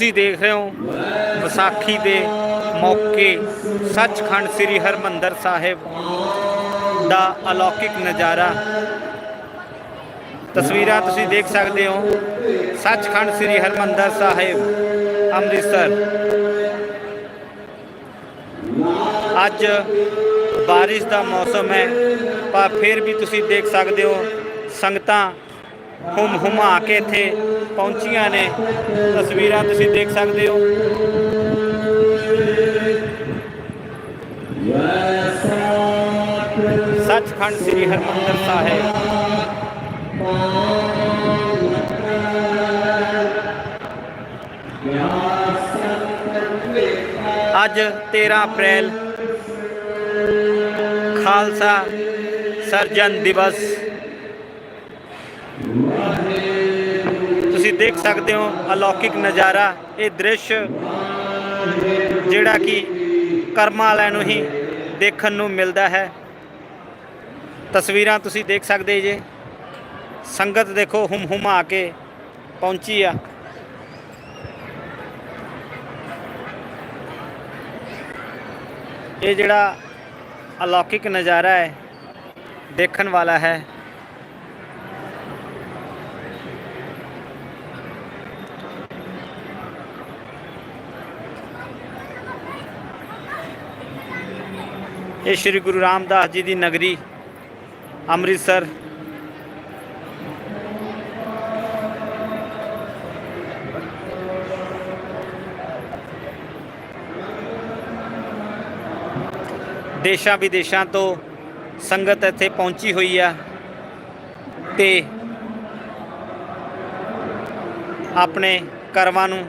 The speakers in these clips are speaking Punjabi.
ਤੁਸੀਂ ਦੇਖ ਰਹੇ ਹੋ ਵਿਸਾਖੀ ਦੇ ਮੌਕੇ ਸੱਚਖੰਡ ਸ੍ਰੀ ਹਰਮੰਦਰ ਸਾਹਿਬ ਦਾ ਅਲੌਕਿਕ ਨਜ਼ਾਰਾ। ਤਸਵੀਰਾਂ ਤੁਸੀਂ ਦੇਖ ਸਕਦੇ ਹੋ। ਸੱਚਖੰਡ ਸ੍ਰੀ ਹਰਮੰਦਰ ਸਾਹਿਬ, ਅੰਮ੍ਰਿਤਸਰ। ਅੱਜ ਬਾਰਿਸ਼ ਦਾ ਮੌਸਮ ਹੈ, ਪਰ ਫਿਰ ਵੀ ਤੁਸੀਂ ਦੇਖ ਸਕਦੇ ਹੋ ਸੰਗਤਾਂ ਹੁਮ ਹੁਮਾ ਕੇ ਇੱਥੇ ਪਹੁੰਚੀਆਂ ਨੇ। ਤਸਵੀਰਾਂ ਤੁਸੀਂ ਦੇਖ ਸਕਦੇ ਹੋ। ਸੱਚਖੰਡ ਸ੍ਰੀ ਹਰਮੰਦਰ ਸਾਹਿਬ। ਅੱਜ 13 ਅਪ੍ਰੈਲ, ਖਾਲਸਾ ਸਰਜਨ ਦਿਵਸ। ਤੁਸੀਂ ਦੇਖ ਸਕਦੇ ਹੋ ਅਲੌਕਿਕ ਨਜ਼ਾਰਾ, ਇਹ ਦ੍ਰਿਸ਼ ਜਿਹੜਾ ਕਿ ਕਰਮਾਂ ਵਾਲਿਆਂ ਨੂੰ ਹੀ ਦੇਖਣ ਨੂੰ ਮਿਲਦਾ ਹੈ। ਤਸਵੀਰਾਂ ਤੁਸੀਂ ਦੇਖ ਸਕਦੇ ਜੇ। ਸੰਗਤ ਦੇਖੋ ਹੁਮ ਹੁਮਾ ਕੇ ਪਹੁੰਚੀ ਆ। ਇਹ ਜਿਹੜਾ ਅਲੌਕਿਕ ਨਜ਼ਾਰਾ ਹੈ, ਦੇਖਣ ਵਾਲਾ ਹੈ। ਇਹ ਸ੍ਰੀ ਗੁਰੂ ਰਾਮਦਾਸ ਜੀ ਦੀ ਨਗਰੀ ਅੰਮ੍ਰਿਤਸਰ। ਦੇਸ਼ਾਂ ਵਿਦੇਸ਼ਾਂ ਤੋਂ ਸੰਗਤ ਇੱਥੇ ਪਹੁੰਚੀ ਹੋਈ ਆ ਤੇ ਆਪਣੇ ਕਰਮਾਂ ਨੂੰ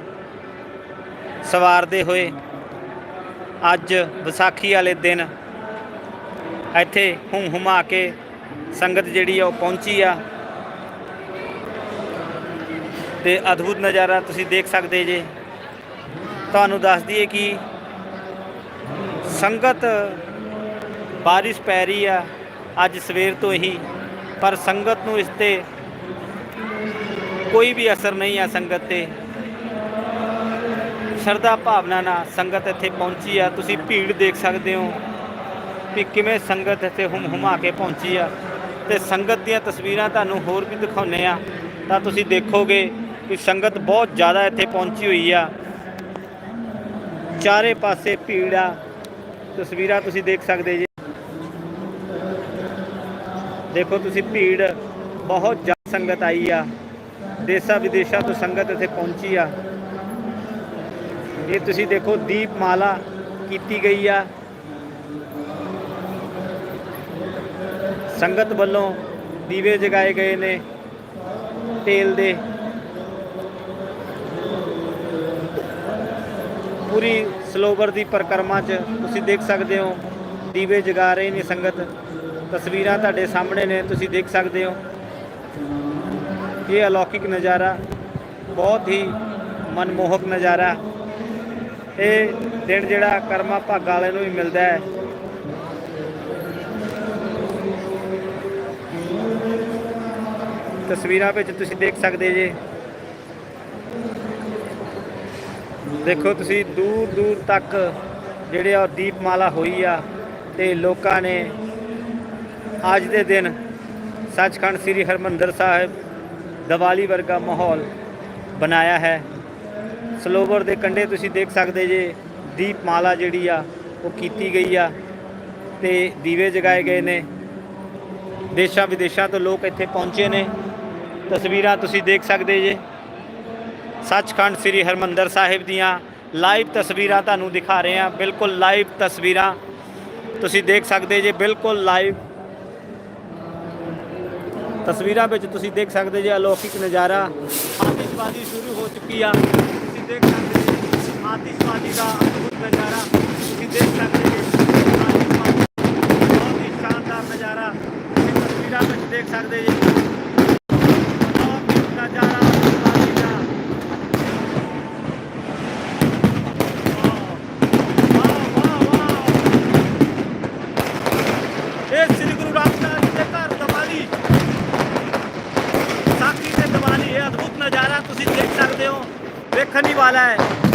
ਸਵਾਰਦੇ ਹੋਏ ਅੱਜ ਵਿਸਾਖੀ ਵਾਲੇ ਦਿਨ ਇੱਥੇ ਹੁਮ ਹੁਮਾ ਕੇ ਸੰਗਤ ਜਿਹੜੀ ਆ ਉਹ ਪਹੁੰਚੀ ਆ। ਤੇ ਅਦਭੁਤ ਨਜ਼ਾਰਾ ਤੁਸੀਂ ਦੇਖ ਸਕਦੇ ਜੇ। ਤੁਹਾਨੂੰ ਦੱਸ ਦਈਏ ਕਿ ਸੰਗਤ ਬਾਰਿਸ਼ ਪੈ ਰਹੀ ਆ ਅੱਜ ਸਵੇਰ ਤੋਂ ਹੀ, ਪਰ ਸੰਗਤ ਨੂੰ ਇਸ ਤੇ ਕੋਈ ਵੀ ਅਸਰ ਨਹੀਂ ਆ ਸੰਗਤ ਤੇ। ਸ਼ਰਧਾ ਭਾਵਨਾ ਨਾਲ ਸੰਗਤ ਇੱਥੇ ਪਹੁੰਚੀ ਆ। ਤੁਸੀਂ ਭੀੜ ਦੇਖ ਸਕਦੇ ਹੋ। ਵੀ ਕਿਵੇਂ ਸੰਗਤ ਇੱਥੇ ਹੁਮ ਹੁਮਾ ਕੇ ਪਹੁੰਚੀ ਆ। ਤੇ ਸੰਗਤ ਦੀਆਂ ਤਸਵੀਰਾਂ ਤੁਹਾਨੂੰ ਹੋਰ ਵੀ ਦਿਖਾਉਨੇ ਆ। ਤਾਂ ਤੁਸੀਂ ਦੇਖੋਗੇ ਕਿ ਸੰਗਤ ਬਹੁਤ ਜ਼ਿਆਦਾ ਇੱਥੇ ਪਹੁੰਚੀ ਹੋਈ ਆ। ਚਾਰੇ ਪਾਸੇ ਭੀੜ ਆ। ਤਸਵੀਰਾਂ ਤੁਸੀਂ ਦੇਖ ਸਕਦੇ ਜੀ। ਦੇਖੋ ਤੁਸੀਂ ਭੀੜ, ਬਹੁਤ ਜ਼ਿਆਦਾ ਸੰਗਤ ਆਈ ਆ। ਦੇਸ਼ਾਂ ਵਿਦੇਸ਼ਾਂ ਤੋਂ ਸੰਗਤ ਇੱਥੇ ਪਹੁੰਚੀ ਆ। ਇਹ ਤੁਸੀਂ ਦੇਖੋ ਦੀਪਮਾਲਾ ਕੀਤੀ ਗਈ ਆ। ਸੰਗਤ ਵੱਲੋਂ ਦੀਵੇ ਜਗਾਏ ਗਏ ਨੇ ਤੇਲ ਦੇ। ਪੂਰੀ ਸਲੋਵਰ ਦੀ ਪਰਿਕਰਮਾ 'ਚ ਤੁਸੀਂ ਦੇਖ ਸਕਦੇ ਹੋ, ਦੀਵੇ ਜਗਾ ਰਹੇ ਨੇ ਸੰਗਤ। ਤਸਵੀਰਾਂ ਤੁਹਾਡੇ ਸਾਹਮਣੇ ਨੇ, ਤੁਸੀਂ ਦੇਖ ਸਕਦੇ ਹੋ। ਇਹ ਅਲੌਕਿਕ ਨਜ਼ਾਰਾ, ਬਹੁਤ ਹੀ ਮਨਮੋਹਕ ਨਜ਼ਾਰਾ। ਇਹ ਦਿਨ ਜਿਹੜਾ ਕਰਮਾ ਭਾਗਾਂ ਵਾਲੇ ਨੂੰ ਵੀ ਮਿਲਦਾ ਹੈ। ਤਸਵੀਰਾਂ ਵਿੱਚ ਤੁਸੀਂ ਦੇਖ ਸਕਦੇ ਜੇ। ਦੇਖੋ ਤੁਸੀਂ ਦੂਰ ਦੂਰ ਤੱਕ ਜਿਹੜੇ ਆ ਦੀਪਮਾਲਾ ਹੋਈ ਆ ਤੇ ਲੋਕਾਂ ਨੇ ਅੱਜ ਦੇ ਦਿਨ ਸੱਚਖੰਡ ਸ੍ਰੀ ਹਰਮੰਦਰ ਸਾਹਿਬ ਦੀਵਾਲੀ ਵਰਗਾ ਮਾਹੌਲ ਬਣਾਇਆ ਹੈ। ਸਲੋਵਰ ਦੇ ਕੰਢੇ ਤੁਸੀਂ ਦੇਖ ਸਕਦੇ ਜੇ, ਦੀਪਮਾਲਾ ਜਿਹੜੀ ਆ ਉਹ ਕੀਤੀ ਗਈ ਆ ਤੇ ਦੀਵੇ ਜਗਾਏ ਗਏ ਨੇ। ਦੇਸ਼ਾਂ ਵਿਦੇਸ਼ਾਂ ਤੋਂ ਲੋਕ ਇੱਥੇ ਪਹੁੰਚੇ ਨੇ। ਤਸਵੀਰਾਂ ਤੁਸੀਂ ਦੇਖ ਸਕਦੇ ਜੇ। ਸੱਚਖੰਡ ਸ੍ਰੀ ਹਰਮੰਦਰ ਸਾਹਿਬ ਦੀਆਂ ਲਾਈਵ ਤਸਵੀਰਾਂ ਤੁਹਾਨੂੰ ਦਿਖਾ ਰਹੇ ਹਾਂ। ਬਿਲਕੁਲ ਲਾਈਵ ਤਸਵੀਰਾਂ ਤੁਸੀਂ ਦੇਖ ਸਕਦੇ ਜੇ, ਬਿਲਕੁਲ ਲਾਈਵ। ਤਸਵੀਰਾਂ ਵਿੱਚ ਤੁਸੀਂ ਦੇਖ ਸਕਦੇ ਜੇ ਅਲੌਕਿਕ ਨਜ਼ਾਰਾ। ਆਤਿਸ਼ਬਾਜ਼ੀ ਸ਼ੁਰੂ ਹੋ ਚੁੱਕੀ ਆ। ਤੁਸੀਂ ਦੇਖ ਸਕਦੇ ਜੇ ਆਤਿਸ਼ਬਾਜ਼ੀ ਦਾ ਅਦਭੁਤ ਨਜ਼ਾਰਾ। ਤੁਸੀਂ ਦੇਖ ਸਕਦੇ ਜੇ ਆਤਿਸ਼ਬਾਜ਼ੀ ਬਹੁਤ ਹੀ ਸ਼ਾਨਦਾਰ ਨਜ਼ਾਰਾ। ਤੁਸੀਂ ਤਸਵੀਰਾਂ ਵਿੱਚ ਦੇਖ ਸਕਦੇ ਜੇ ਬਹੁਤ ਹੀ ਨਜ਼ਾਰਾ ਆਤਿਸ਼ਬਾਜ਼ੀ ਦਾ ਵਾਹ ਵਾਹ ਵਾਹ ਇਹ ਸ੍ਰੀ ਗੁਰੂ ਰਾਮਦਾਸ ਜੀ ਦੇ ਘਰ ਦੀਵਾਲੀ ਸਾਖੀ ਤੇ ਦੀਵਾਲੀ ਇਹ